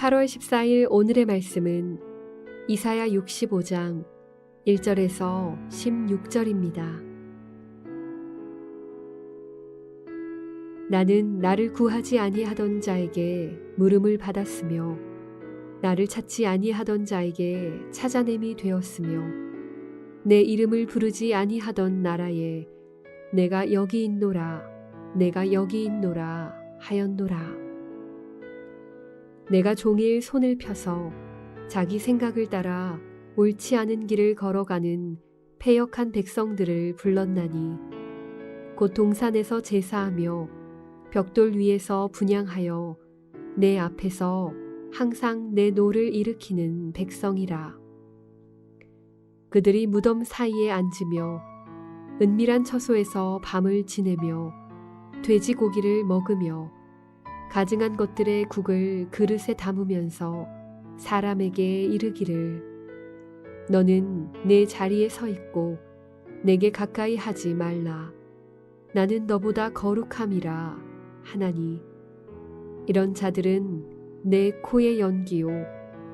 8월 14일 오늘의 말씀은 이사야 65장 1절에서 16절입니다. 나는 나를 구하지 아니하던 자에게 물음을 받았으며 나를 찾지 아니하던 자에게 찾아냄이 되었으며 내 이름을 부르지 아니하던 나라에 내가 여기 있노라 내가 여기 있노라 하였노라 내가 종일 손을 펴서 자기 생각을 따라 옳지 않은 길을 걸어가는 패역한 백성들을 불렀나니 곧 동산에서 제사하며 벽돌 위에서 분양하여 내 앞에서 항상 내 노를 일으키는 백성이라. 그들이 무덤 사이에 앉으며 은밀한 처소에서 밤을 지내며 돼지고기를 먹으며 가증한 것들의 국을 그릇에 담으면서 사람에게 이르기를 너는 내 자리에 서 있고 내게 가까이 하지 말라. 나는 너보다 거룩함이라 하나니 이런 자들은 내 코의 연기요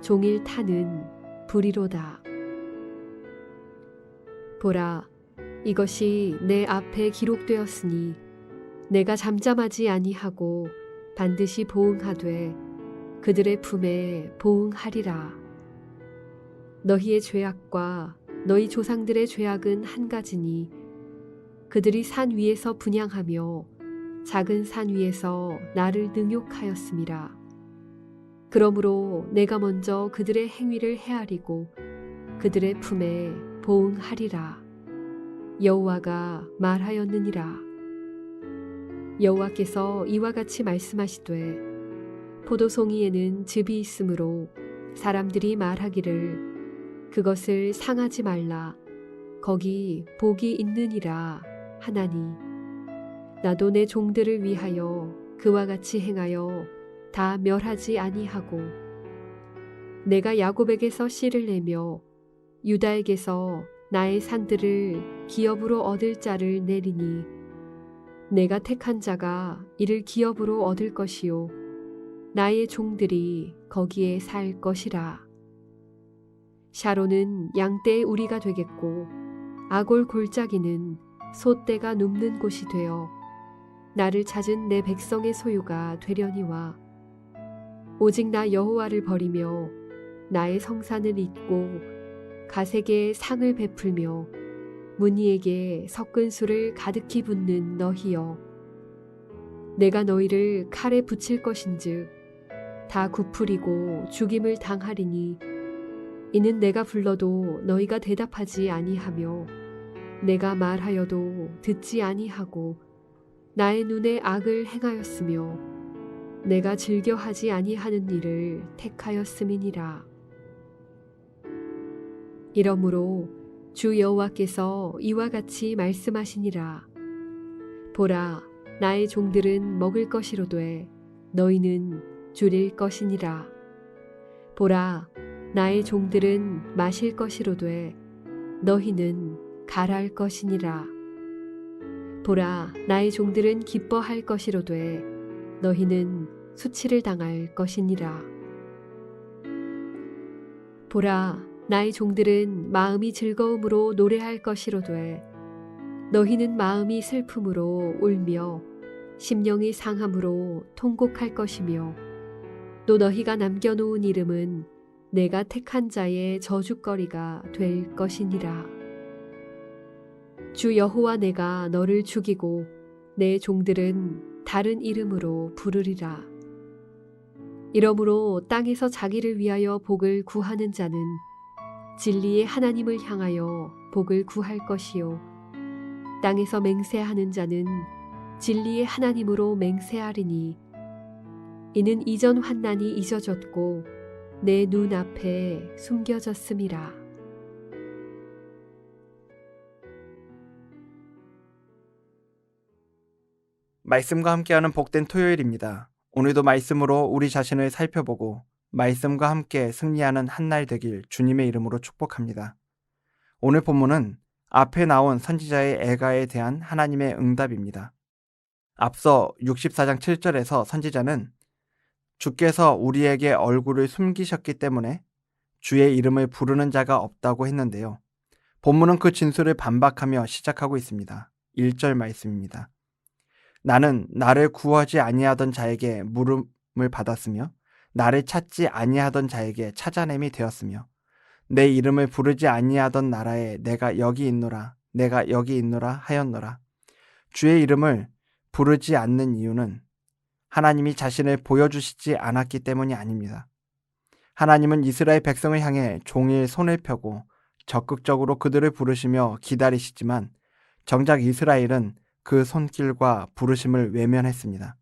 종일 타는 불이로다. 보라 이것이 내 앞에 기록되었으니 내가 잠잠하지 아니하고 반드시 보응하되 그들의 품에 보응하리라. 너희의 죄악과 너희 조상들의 죄악은 한 가지니 그들이 산 위에서 분양하며 작은 산 위에서 나를 능욕하였음이라. 그러므로 내가 먼저 그들의 행위를 헤아리고 그들의 품에 보응하리라. 여호와가 말하였느니라. 여호와께서 이와 같이 말씀하시되 포도송이에는 즙이 있으므로 사람들이 말하기를 그것을 상하지 말라. 거기 복이 있느니라 하나니 나도 내 종들을 위하여 그와 같이 행하여 다 멸하지 아니하고 내가 야곱에게서 씨를 내며 유다에게서 나의 산들을 기업으로 얻을 자를 내리니 내가 택한 자가 이를 기업으로 얻을 것이요. 나의 종들이 거기에 살 것이라. 샤론은 양떼의 우리가 되겠고 아골 골짜기는 소떼가 눕는 곳이 되어 나를 찾은 내 백성의 소유가 되려니와 오직 나 여호와를 버리며 나의 성산을 잇고 가세게 상을 베풀며 무니에게 섞은 술을 가득히 붓는 너희여 내가 너희를 칼에 붙일 것인즉 다 굽풀이고 죽임을 당하리니 이는 내가 불러도 너희가 대답하지 아니하며 내가 말하여도 듣지 아니하고 나의 눈에 악을 행하였으며 내가 즐겨하지 아니하는 일을 택하였음이니라. 이러므로 주 여호와께서 이와 같이 말씀하시니라. 보라, 나의 종들은 먹을 것이로되 너희는 줄일 것이니라. 보라, 나의 종들은 마실 것이로되 너희는 갈할 것이니라. 보라, 나의 종들은 기뻐할 것이로되 너희는 수치를 당할 것이니라. 보라, 나의 종들은 마음이 즐거움으로 노래할 것이로되 너희는 마음이 슬픔으로 울며 심령이 상함으로 통곡할 것이며 또 너희가 남겨놓은 이름은 내가 택한 자의 저주거리가 될 것이니라. 주 여호와 내가 너를 죽이고 내 종들은 다른 이름으로 부르리라. 이러므로 땅에서 자기를 위하여 복을 구하는 자는 진리의 하나님을 향하여 복을 구할 것이요. 땅에서 맹세하는 자는 진리의 하나님으로 맹세하리니 이는 이전 환난이 잊어졌고 내 눈앞에 숨겨졌음이라. 말씀과 함께하는 복된 토요일입니다. 오늘도 말씀으로 우리 자신을 살펴보고 말씀과 함께 승리하는 한 날 되길 주님의 이름으로 축복합니다. 오늘 본문은 앞에 나온 선지자의 애가에 대한 하나님의 응답입니다. 앞서 64장 7절에서 선지자는 주께서 우리에게 얼굴을 숨기셨기 때문에 주의 이름을 부르는 자가 없다고 했는데요. 본문은 그 진술을 반박하며 시작하고 있습니다. 1절 말씀입니다. 나는 나를 구하지 아니하던 자에게 물음을 받았으며 나를 찾지 아니하던 자에게 찾아냄이 되었으며 내 이름을 부르지 아니하던 나라에 내가 여기 있노라 내가 여기 있노라 하였노라 주의 이름을 부르지 않는 이유는 하나님이 자신을 보여주시지 않았기 때문이 아닙니다. 하나님은 이스라엘 백성을 향해 종일 손을 펴고 적극적으로 그들을 부르시며 기다리시지만 정작 이스라엘은 그 손길과 부르심을 외면했습니다.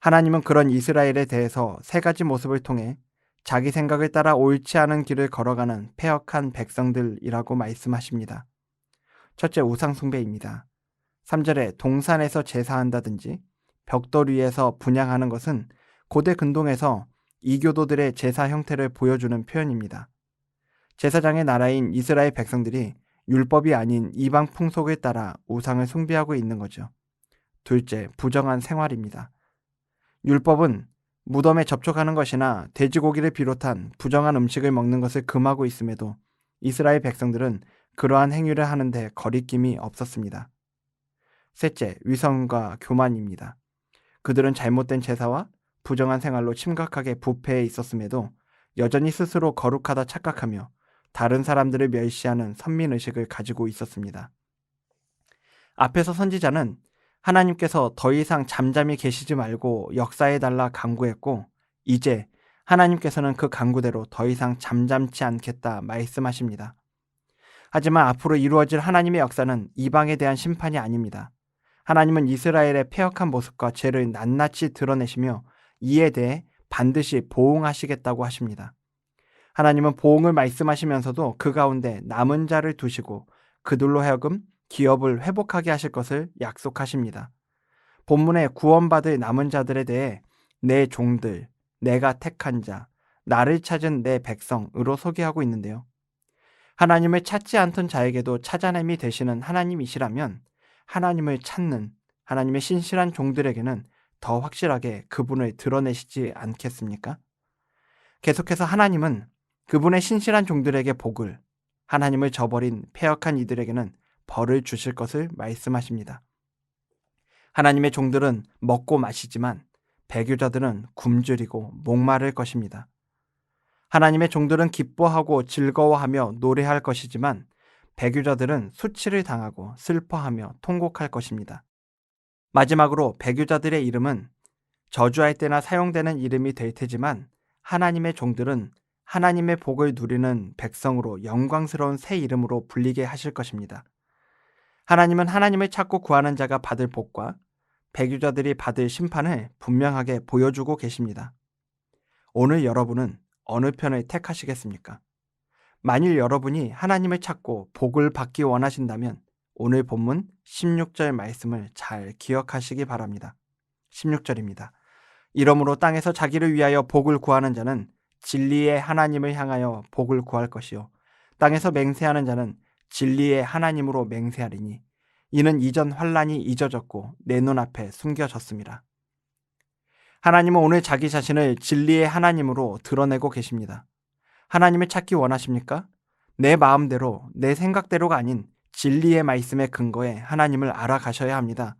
하나님은 그런 이스라엘에 대해서 세 가지 모습을 통해 자기 생각을 따라 옳지 않은 길을 걸어가는 폐역한 백성들이라고 말씀하십니다. 첫째 우상숭배입니다. 3절에 동산에서 제사한다든지 벽돌 위에서 분양하는 것은 고대 근동에서 이교도들의 제사 형태를 보여주는 표현입니다. 제사장의 나라인 이스라엘 백성들이 율법이 아닌 이방 풍속을 따라 우상을 숭배하고 있는 거죠. 둘째, 부정한 생활입니다. 율법은 무덤에 접촉하는 것이나 돼지고기를 비롯한 부정한 음식을 먹는 것을 금하고 있음에도 이스라엘 백성들은 그러한 행위를 하는데 거리낌이 없었습니다. 셋째, 위선과 교만입니다. 그들은 잘못된 제사와 부정한 생활로 심각하게 부패해 있었음에도 여전히 스스로 거룩하다 착각하며 다른 사람들을 멸시하는 선민의식을 가지고 있었습니다. 앞에서 선지자는 하나님께서 더 이상 잠잠히 계시지 말고 역사해달라 강구했고, 이제 하나님께서는 그 강구대로 더 이상 잠잠치 않겠다 말씀하십니다. 하지만 앞으로 이루어질 하나님의 역사는 이방에 대한 심판이 아닙니다. 하나님은 이스라엘의 폐역한 모습과 죄를 낱낱이 드러내시며 이에 대해 반드시 보응하시겠다고 하십니다. 하나님은 보응을 말씀하시면서도 그 가운데 남은 자를 두시고 그들로 하여금 기업을 회복하게 하실 것을 약속하십니다. 본문에 구원받을 남은 자들에 대해 내 종들, 내가 택한 자, 나를 찾은 내 백성으로 소개하고 있는데요. 하나님을 찾지 않던 자에게도 찾아냄이 되시는 하나님이시라면 하나님을 찾는 하나님의 신실한 종들에게는 더 확실하게 그분을 드러내시지 않겠습니까? 계속해서 하나님은 그분의 신실한 종들에게 복을, 하나님을 저버린 폐역한 이들에게는 벌을 주실 것을 말씀하십니다. 하나님의 종들은 먹고 마시지만 배교자들은 굶주리고 목마를 것입니다. 하나님의 종들은 기뻐하고 즐거워하며 노래할 것이지만 배교자들은 수치를 당하고 슬퍼하며 통곡할 것입니다. 마지막으로 배교자들의 이름은 저주할 때나 사용되는 이름이 될 테지만 하나님의 종들은 하나님의 복을 누리는 백성으로 영광스러운 새 이름으로 불리게 하실 것입니다. 하나님은 하나님을 찾고 구하는 자가 받을 복과 배교자들이 받을 심판을 분명하게 보여주고 계십니다. 오늘 여러분은 어느 편을 택하시겠습니까? 만일 여러분이 하나님을 찾고 복을 받기 원하신다면 오늘 본문 16절 말씀을 잘 기억하시기 바랍니다. 16절입니다. 이러므로 땅에서 자기를 위하여 복을 구하는 자는 진리의 하나님을 향하여 복을 구할 것이요 땅에서 맹세하는 자는 진리의 하나님으로 맹세하리니 이는 이전 환란이 잊어졌고 내 눈앞에 숨겨졌습니다. 하나님은 오늘 자기 자신을 진리의 하나님으로 드러내고 계십니다. 하나님을 찾기 원하십니까? 내 마음대로, 내 생각대로가 아닌 진리의 말씀의 근거에 하나님을 알아가셔야 합니다.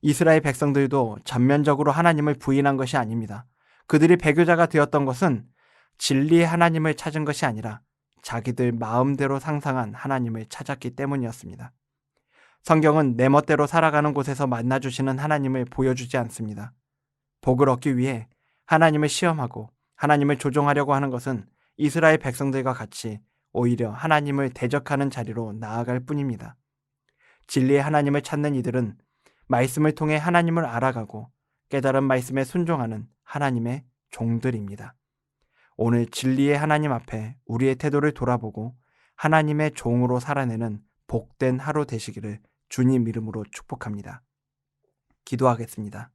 이스라엘 백성들도 전면적으로 하나님을 부인한 것이 아닙니다. 그들이 배교자가 되었던 것은 진리의 하나님을 찾은 것이 아니라 자기들 마음대로 상상한 하나님을 찾았기 때문이었습니다. 성경은 내 멋대로 살아가는 곳에서 만나주시는 하나님을 보여주지 않습니다. 복을 얻기 위해 하나님을 시험하고 하나님을 조종하려고 하는 것은 이스라엘 백성들과 같이 오히려 하나님을 대적하는 자리로 나아갈 뿐입니다. 진리의 하나님을 찾는 이들은 말씀을 통해 하나님을 알아가고 깨달은 말씀에 순종하는 하나님의 종들입니다. 오늘 진리의 하나님 앞에 우리의 태도를 돌아보고 하나님의 종으로 살아내는 복된 하루 되시기를 주님 이름으로 축복합니다. 기도하겠습니다.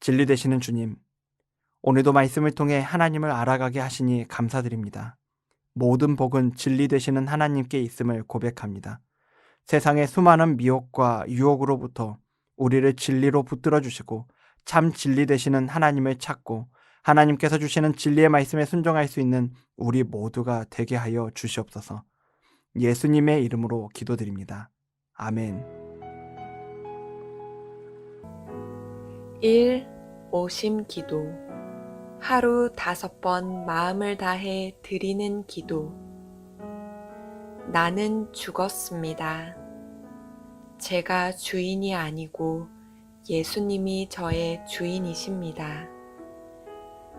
진리 되시는 주님, 오늘도 말씀을 통해 하나님을 알아가게 하시니 감사드립니다. 모든 복은 진리 되시는 하나님께 있음을 고백합니다. 세상의 수많은 미혹과 유혹으로부터 우리를 진리로 붙들어 주시고 참 진리 되시는 하나님을 찾고 하나님께서 주시는 진리의 말씀에 순종할 수 있는 우리 모두가 되게 하여 주시옵소서. 예수님의 이름으로 기도드립니다. 아멘. 1. 오심 기도 하루 다섯 번 마음을 다해 드리는 기도 나는 죽었습니다. 제가 주인이 아니고 예수님이 저의 주인이십니다.